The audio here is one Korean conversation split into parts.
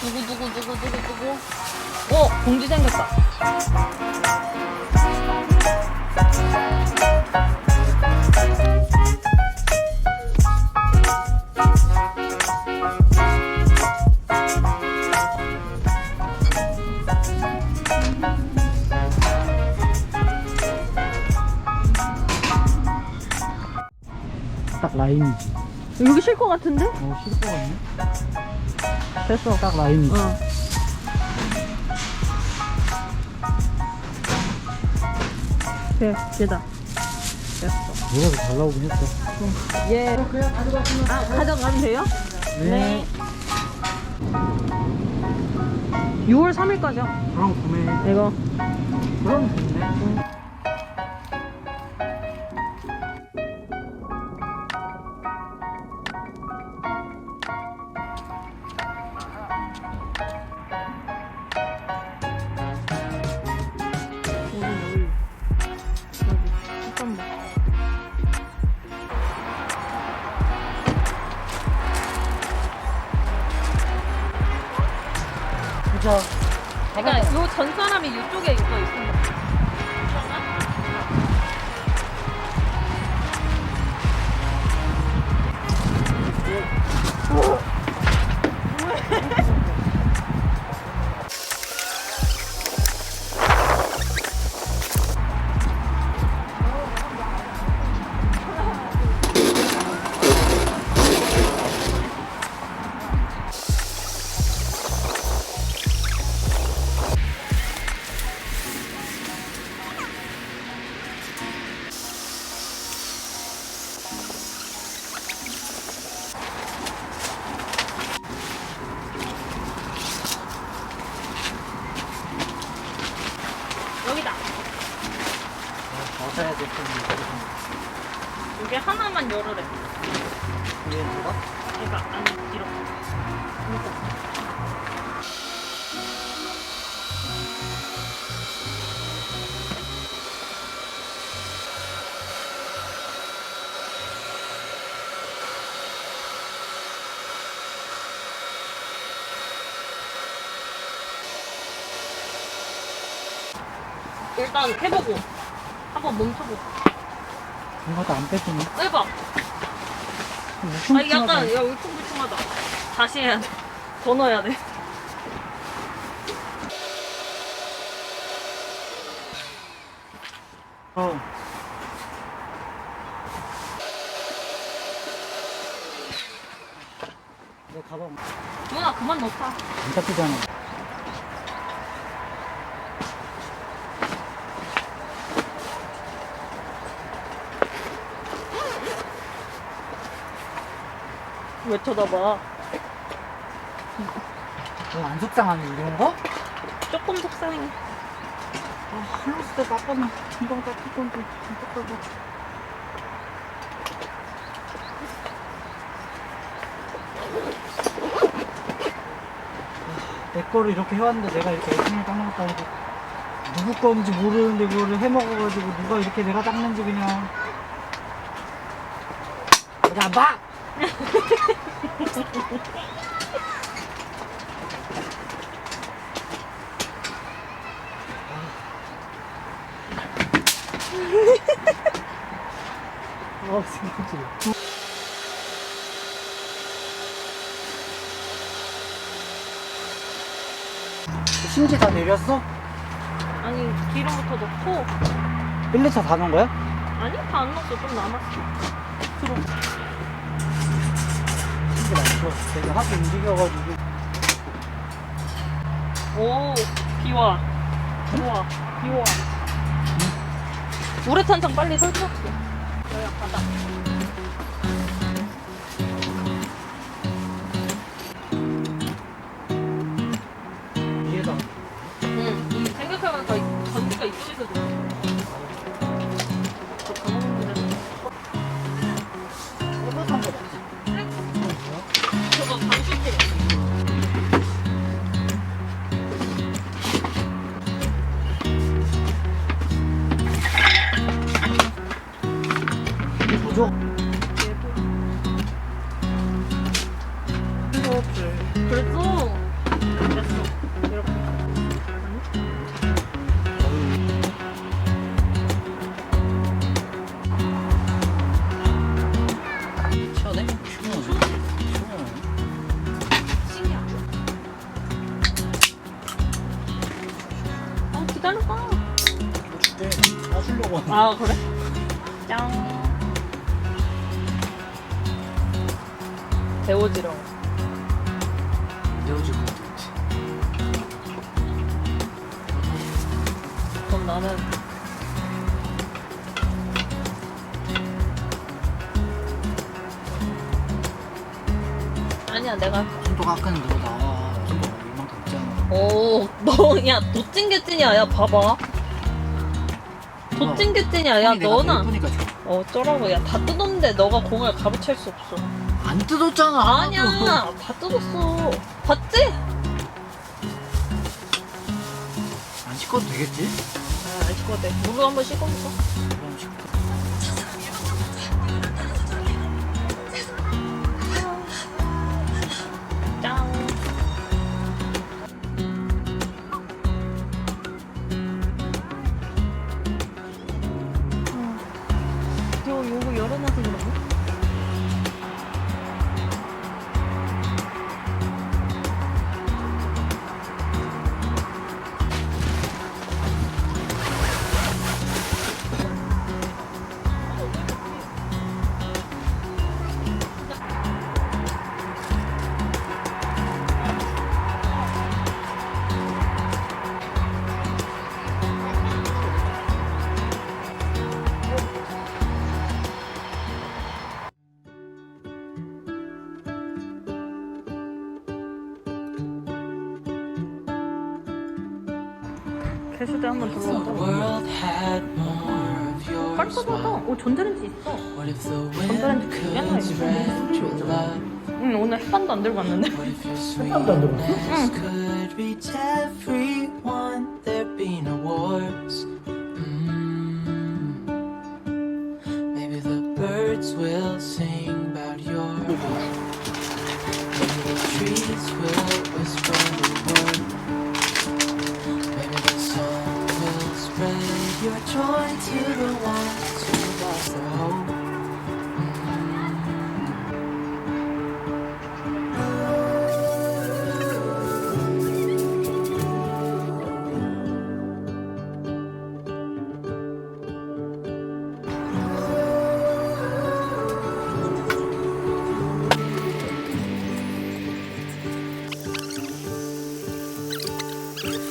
누구 누구 누구 누구 누구? 어 공지 생겼다. 딱 라인이지. 여기 쉴 것 같은데? 어, 싫을 것 같네. 됐어. 딱 라인이지. 어. 그래, 얘다. 됐어. 더잘 나오긴 했어. 예. 아, 가져가면 돼요? 네. 6월 3일까지요. 그럼 구매. 이거. 그럼 됐네. 그죠. 그러니까 요 전 사람이 이쪽에 이거 있습니다. 일단 해보고 한번 멈춰보고 이것도 안 뺏기네. 해봐. 무슨 아 약간 야 울퉁불퉁하다. 다시 해야 돼. 더 넣어야 돼. 어. 내 가방 누나 그만 넣자. 안 닦이잖아. 왜 쳐다봐? 너안 속상하니 이런 거? 조금 속상해. 아, 흘렀을 때 닦으면 금방 닦일 건데 안 닦아도. 아, 내 거를 이렇게 해왔는데 내가 이렇게 열심히 닦는 것도 아니고 누구 건지 모르는데 그거를 해먹어가지고 누가 이렇게 내가 닦는지 그냥 안 봐! 어, 생각지. 심지 다 내렸어? 아니 기름부터 넣고 1리터 다 넣은 거야? 아니 다 안 넣었어 좀 남았어. 들어. 심지 많죠. 내가 하도 움직여가지고. 오 비와 비와 비와. 우레탄창 빨리 설치할게. 여기. 위에다. 아, 그래? 짱. 내어줄 것 같지. 그럼 나는 아니야 내가 손도가 아까는 너 나와. 손도 이만큼 있잖아. 어, 오너야 도찐 개찐이야 야 봐봐 도찐개찐이야 야 손이 내가 너나 예쁘니까. 어쩌라고 야 다 뜯었는데 너가 공을 가로챌 수 없어 안 뜯었잖아. 아니야 다 뜯었어 봤지? 안 씻어도 되겠지? 아 씻고 돼 물로 한번 씻어볼까? 그럼 씻고. 개수대 한번 The 들어온다. world had more of yours. 깔끔하다. 오, 전자레인지 있어. What if the 전자레인지 wind 그냥 could 있어. spread your love? 응, 오늘 햇반도 안 들고 왔는데. What if your sweetness could reach everyone? There'd be no wars. Mm. Maybe the birds will sing about your Maybe the trees will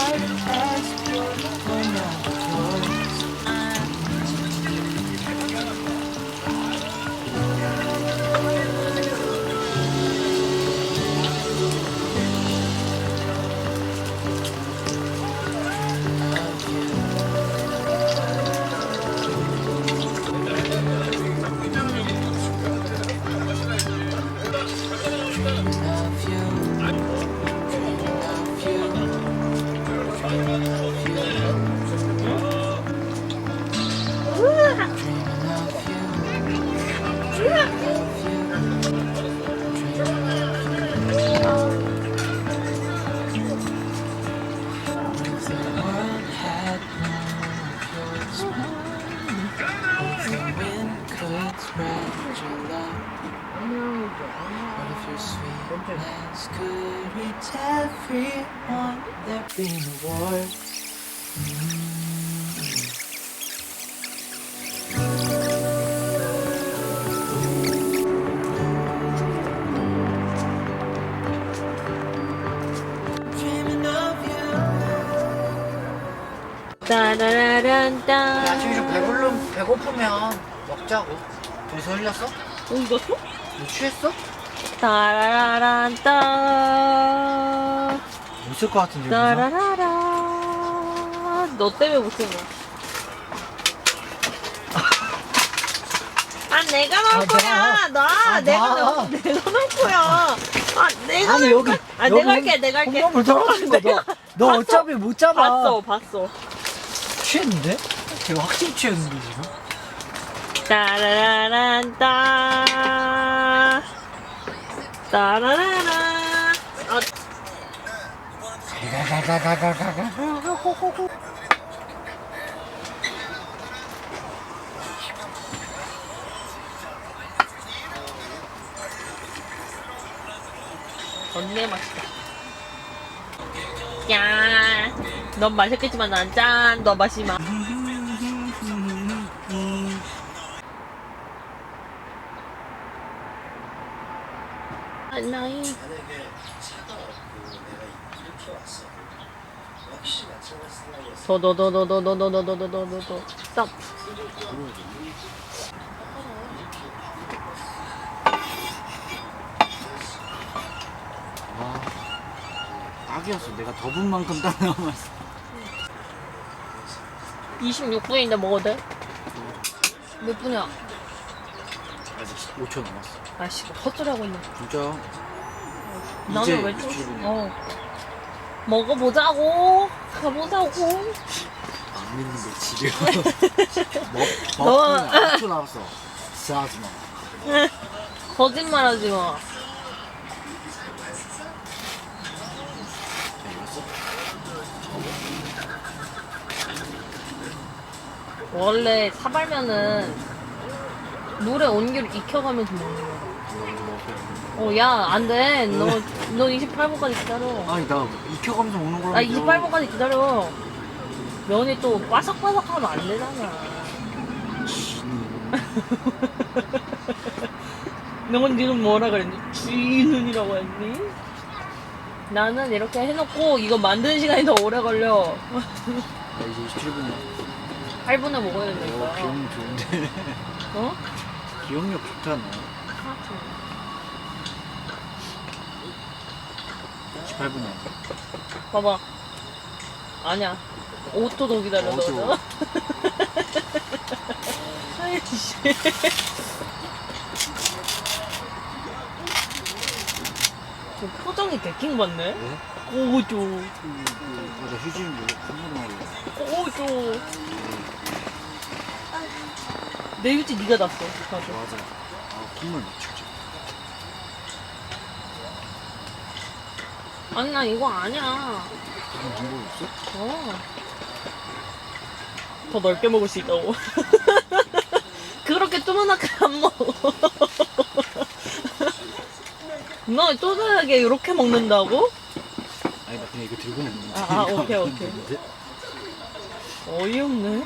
hard as pure Sure. 따라라란따. 아침에 좀 배불름 배고프면 먹자고. 벌써 흘렸어? 어, 익었어? 너 취했어? 따라라란따. 못쓸 것 같은데. 따라라라. 너 때문에 못 쓰는 거야. 아, 내가 넣을 아, 거야. 나. 아, 내가 나. 넣을, 내가 넣을 거야. 아, 내가 아니 넣을 여기 거야. 아, 내가 할게, 내가 할게. 콩나물 떨어진 거 내가- 너. 너 봤어? 어차피 못 잡아. 봤어, 봤어. 취했는데? 제가 확실히 취했는데 지금. 따라란 따. 따라라라. 아. 언니 맛있다. 짠. 넌 맛있겠지만 난 짠. 너 맛이 마. 나이. 더더더더더더더더더더더 스톱. 와, 딱이었어. 내가 더분 만큼 딱 남았어. 26분인데 먹어도 돼? 몇 분이야? 아직 5초 남았어. 아씨, 헛소리 하고 있네. 진짜? 이제 나는 왜 좀, 일주일이네. 어. 먹어보자고. 가보자고. 안 믿는데 지려. 뭐? 너- 5초 남았어. 싸하지 마. 거짓말 하지 마. 자, 이겼어? 원래 사발면은 물에 온기를 익혀가면서 먹는 거야. 어, 야, 안 돼. 너, 너 28분까지 기다려. 아니, 나 익혀가면서 먹는 거라고. 아, 28분까지 기다려. 면이 또 바삭바삭하면 안 되잖아. 넌 지금 뭐라 그랬니? 쥐눈이라고 했니? 나는 이렇게 해놓고 이거 만드는 시간이 더 오래 걸려. 나 이제 27분이야. 8분에 먹어야 어, 된다니까. 기억력 좋은데. 어? 기억력 좋다, 너. 18분이야. 봐봐. 아니야. 5초 더 기다려, 어, 너. 좋아. 아이씨. 저 표정이 데킹 받네? 왜? 오죠. 나 휴지인데 콧물이 나올래. 오죠. 내 휴지 네가 났어. 가져. 맞아. 아, 콧물 미치지. 아니, 나 이거 아니야. 그런 방법이 있어? 어. 더 넓게 먹을 수 있다고. 그렇게 조그맣게 안 먹어. 너 쪼잔하게 이렇게 먹는다고? 아니, 나 그냥 이거 들고 먹는 아, 아, 오케이, 오케이. 어이없네.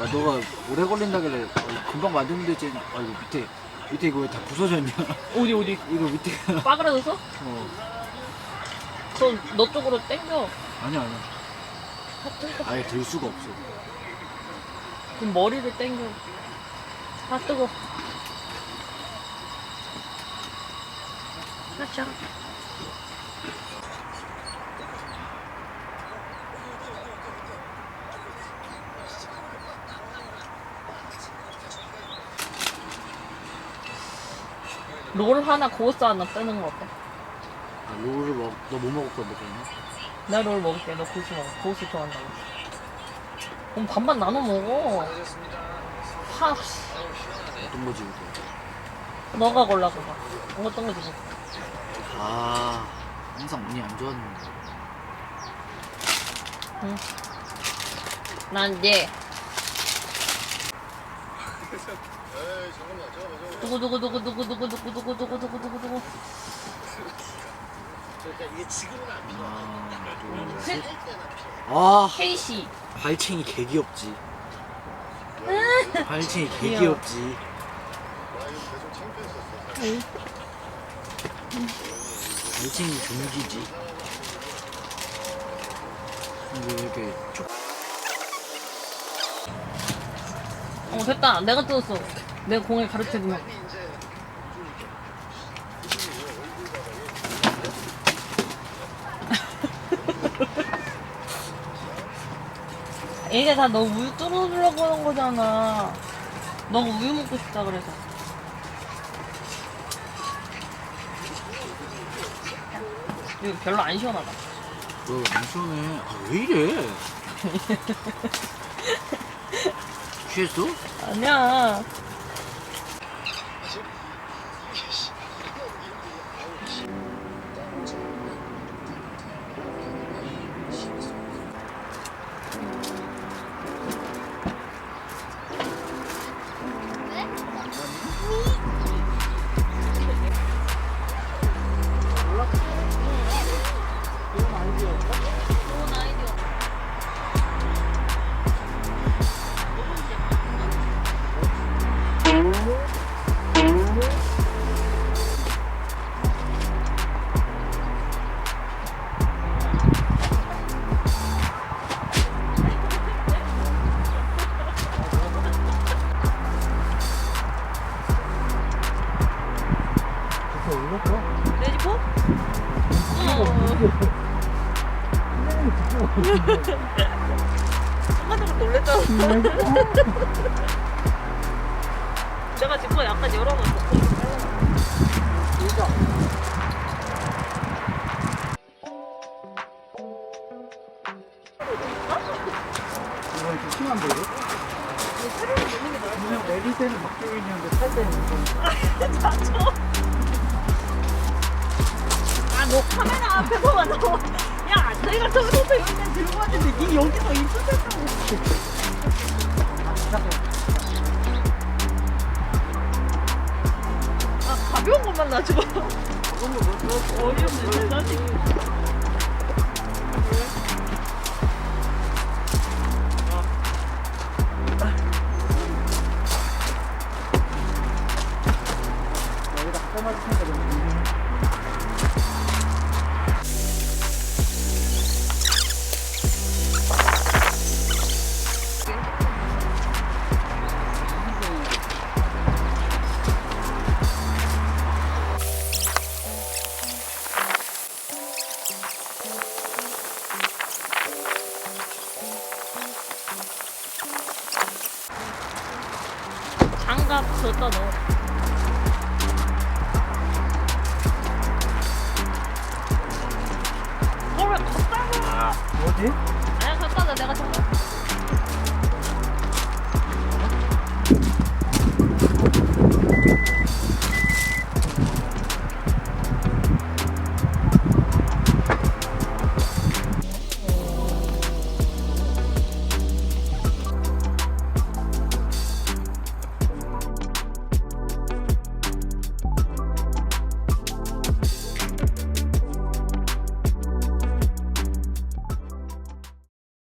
나 너가 오래 걸린다길래 어, 금방 만들면 되지. 아, 이거 밑에, 밑에 이거 왜 다 부서졌냐? 어디, 어디? 이거 밑에. 빠그라졌어? 어. 그럼 너 쪽으로 당겨. 아니야, 아니야. 아예 들 수가 없어. 그럼 머리를 당겨. 아, 뜨거. 하자. 롤 하나 고스 하나 뜨는 거 어때? 아, 롤을 먹, 너뭐 먹을 건데, 그러면? 나롤 먹을게. 너 고수 먹어. 고수 좋아한다고. 그럼 반반 나눠 먹어. 파, 어떤 거지, 이거? 너가 골라, 그거. 어떤 거 주고. 아, 항상 운이 안 좋았는데. 응. 난 이제. 두구두구두구두구두구두구두구두구두구두구두구. 하나, 둘, 셋. 아, 케이씨. 발챙이 개 귀엽지. 발챙이 개 귀여워. 귀엽지. 응. 발챙이 종기지. 왜 이렇게 쭉 어, 됐다. 내가 뜯었어. 내가 공을 가르쳐주면. 이게 다너 우유 뚫어주려고 하는 거잖아. 너가 우유 먹고 싶다 그래서. 이거 별로 안 시원하다. 너안 시원해. 아, 왜 이래? 취했어? 아니야. 그냥 내릴 때는 막히고 있는데 탈 때는 좀 아, 너 카메라 앞에서만 나와. 야, 내가 저기서 이렇게 들고 왔는데 니 여기서 있었다고. 아, 가벼운 것만 놔줘. 어이없네. 여기다 まりしなければいけ。 놔? 어디? 아니야, 갖다 놔. 내가 장갑.